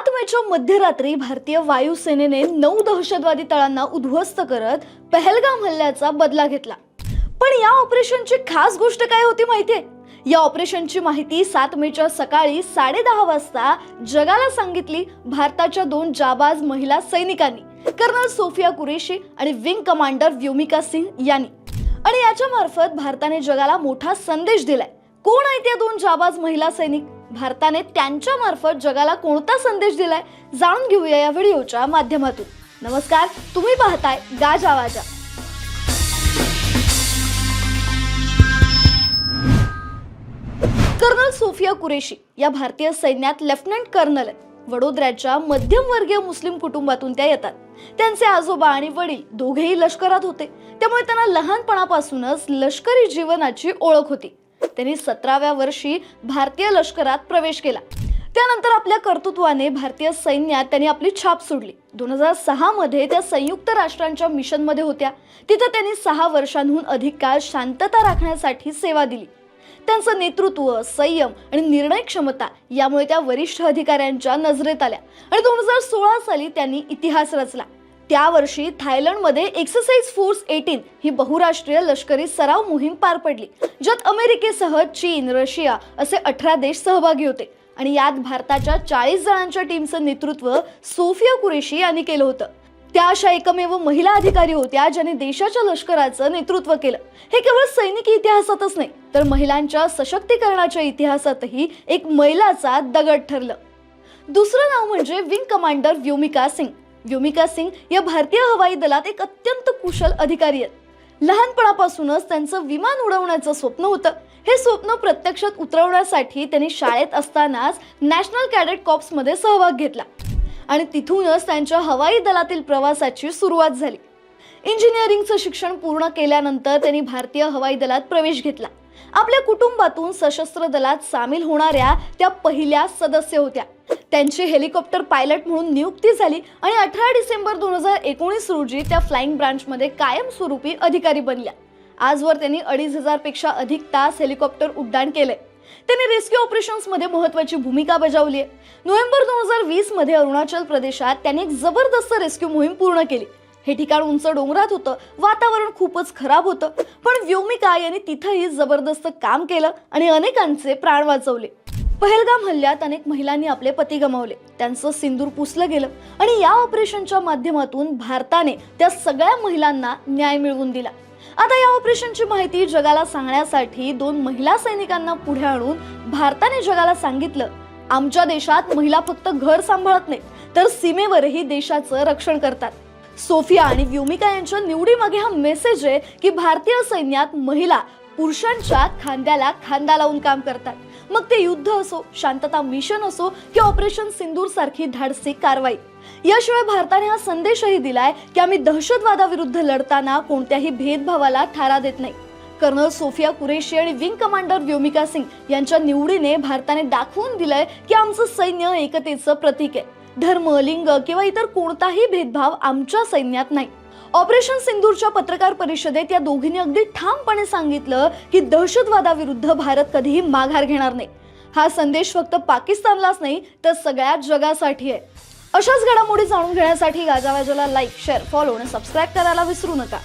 सात मेच्या मध्यरात्री भारतीय वायुसेनेने नऊ दहशतवादी तळांना उद्ध्वस्त करत पहलगाम हल्ल्याचा बदला घेतला. पण या ऑपरेशनची खास गोष्ट काय होती माहितीये? या ऑपरेशनची माहिती सात मेच्या सकाळी साडेदहा वाजता जगाला सांगितली भारताच्या दोन जाबाज महिला सैनिकांनी कर्नल सोफिया कुरेशी आणि विंग कमांडर व्योमिका सिंग यांनी. आणि याच्या मार्फत भारताने जगाला मोठा संदेश दिलाय. कोण आहेत या दोन जाबाज महिला सैनिक? भारताने त्यांच्या मार्फत जगाला कोणता संदेश दिलाय जाणून घेऊया या व्हिडिओच्या माध्यमातून. नमस्कार तुम्ही पाहताय गाजावाजा कर्नल सोफिया कुरेशी या भारतीय सैन्यात लेफ्टनंट कर्नल आहेत. वडोदऱ्याच्या मध्यमवर्गीय मुस्लिम कुटुंबातून त्या येतात. त्यांचे आजोबा आणि वडील दोघेही लष्करात होते. त्यामुळे त्यांना लहानपणापासूनच लष्करी जीवनाची ओळख होती. त्यांनी सतराव्या वर्षी भारतीय लष्करात प्रवेश केला. त्यानंतर आपल्या कर्तृत्वाने भारतीय सैन्यात त्यांनी आपली छाप सोडली. दोन हजार सहा मध्ये त्या संयुक्त राष्ट्रांच्या मिशनमध्ये होत्या. तिथं त्यांनी सहा वर्षांहून अधिक काळ शांतता राखण्यासाठी सेवा दिली. त्यांचं नेतृत्व संयम आणि निर्णय क्षमता यामुळे त्या वरिष्ठ अधिकाऱ्यांच्या नजरेत आल्या. आणि दोन हजार सोळा साली त्यांनी इतिहास रचला. त्या वर्षी थायलंडमध्ये एक्सरसाइज फोर्स एटीन ही बहुराष्ट्रीय लष्करी सराव मोहीम पार पडली ज्यात अमेरिकेसह चीन रशिया असे अठरा देश सहभागी होते. आणि यात भारताच्या चाळीस जणांच्या टीमचं नेतृत्व सोफिया कुरेशी यांनी केलं होतं. त्या अशा एकमेव महिला अधिकारी होत्या ज्यांनी देशाच्या लष्कराचं नेतृत्व केलं. हे केवळ सैनिकी इतिहासातच नाही तर महिलांच्या सशक्तीकरणाच्या इतिहासातही एक मैलाचा दगड ठरलं. दुसरं नाव म्हणजे विंग कमांडर व्योमिका सिंग. व्योमिका सिंग या भारतीय हवाई दलात एक अत्यंत कुशल अधिकारी आहेत. लहानपणापासूनच त्यांचं विमान उडवण्याचं स्वप्न होतं. हे स्वप्न प्रत्यक्षात उतरवण्यासाठी त्यांनी शाळेत असतानाच नॅशनल कॅडेट कॉप्समध्ये सहभाग घेतला. आणि तिथूनच त्यांच्या हवाई दलातील प्रवासाची सुरुवात झाली. इंजिनिअरिंगचं शिक्षण पूर्ण केल्यानंतर त्यांनी भारतीय हवाई दलात प्रवेश घेतला. आपल्या कुटुंबातून सशस्त्र दलात सामील होणाऱ्या त्या पहिल्या सदस्य होत्या. त्यांची हेलिकॉप्टर पायलट म्हणून नियुक्ती झाली आणि अठरा डिसेंबर दोन हजार एकोणीस रोजी त्या फ्लाइंग ब्रांचमध्ये कायमस्वरूपी अधिकारी बनल्या. आजवर त्यांनी अडीच हजारपेक्षा अधिक तास हेलिकॉप्टर उड्डाण केलंय त्यांनी रेस्क्यू ऑपरेशन्समध्ये महत्वाची भूमिका बजावली आहे. नोव्हेंबर दोन हजार वीसमध्ये अरुणाचल प्रदेशात त्यांनी एक जबरदस्त रेस्क्यू मोहीम पूर्ण केली. हे ठिकाण उंच डोंगरात होतं. वातावरण खूपच खराब होतं. पण व्योमिका यांनी तिथंही जबरदस्त काम केलं आणि अनेकांचे प्राण वाचवले. पहलगाम हल्ल्यात अनेक महिलांनी आपले पती गमावले. त्यांचं सिंदूर पुसलं गेलं आणि या ऑपरेशनच्या माध्यमातून भारताने त्या सगळ्या महिलांना न्याय मिळवून दिला. आता या ऑपरेशनची माहिती जगाला सांगण्यासाठी दोन महिला सैनिकांना पुढे आणून भारताने जगाला सांगितलं आमच्या देशात महिला फक्त घर सांभाळत नाही तर सीमेवरही देशाचं रक्षण करतात. सोफिया आणि व्युमिका यांच्या निवडीमागे हा मेसेज आहे की भारतीय सैन्यात महिला पुरुषांच्या खांद्याला खांदा लावून काम करतात. मग ते युद्ध असो शांतता मिशन असो की ऑपरेशन सिंदूर सारखी धाडसी कारवाई. याशिवाय भारताने हा संदेशही दिलाय की आम्ही दहशतवादाविरुद्ध लढताना कोणत्याही भेदभावाला थारा देत नाही. कर्नल सोफिया कुरेशी आणि विंग कमांडर व्योमिका सिंग यांच्या निवडीने भारताने दाखवून दिलंय की आमचं सैन्य एकतेचं प्रतीक आहे. धर्म लिंग किंवा इतर कोणताही भेदभाव आमच्या सैन्यात नाही. ऑपरेशन सिंदूरच्या पत्रकार परिषदेत या दोघींनी अगदी ठामपणे सांगितलं की दहशतवादाविरुद्ध भारत कधीही माघार घेणार नाही. हा संदेश फक्त पाकिस्तानलाच नाही तर सगळ्या जगासाठी आहे. अशाच घडामोडी जाणून घेण्यासाठी गाजावाजाला लाईक शेअर फॉलो आणि सबस्क्राईब करायला विसरू नका.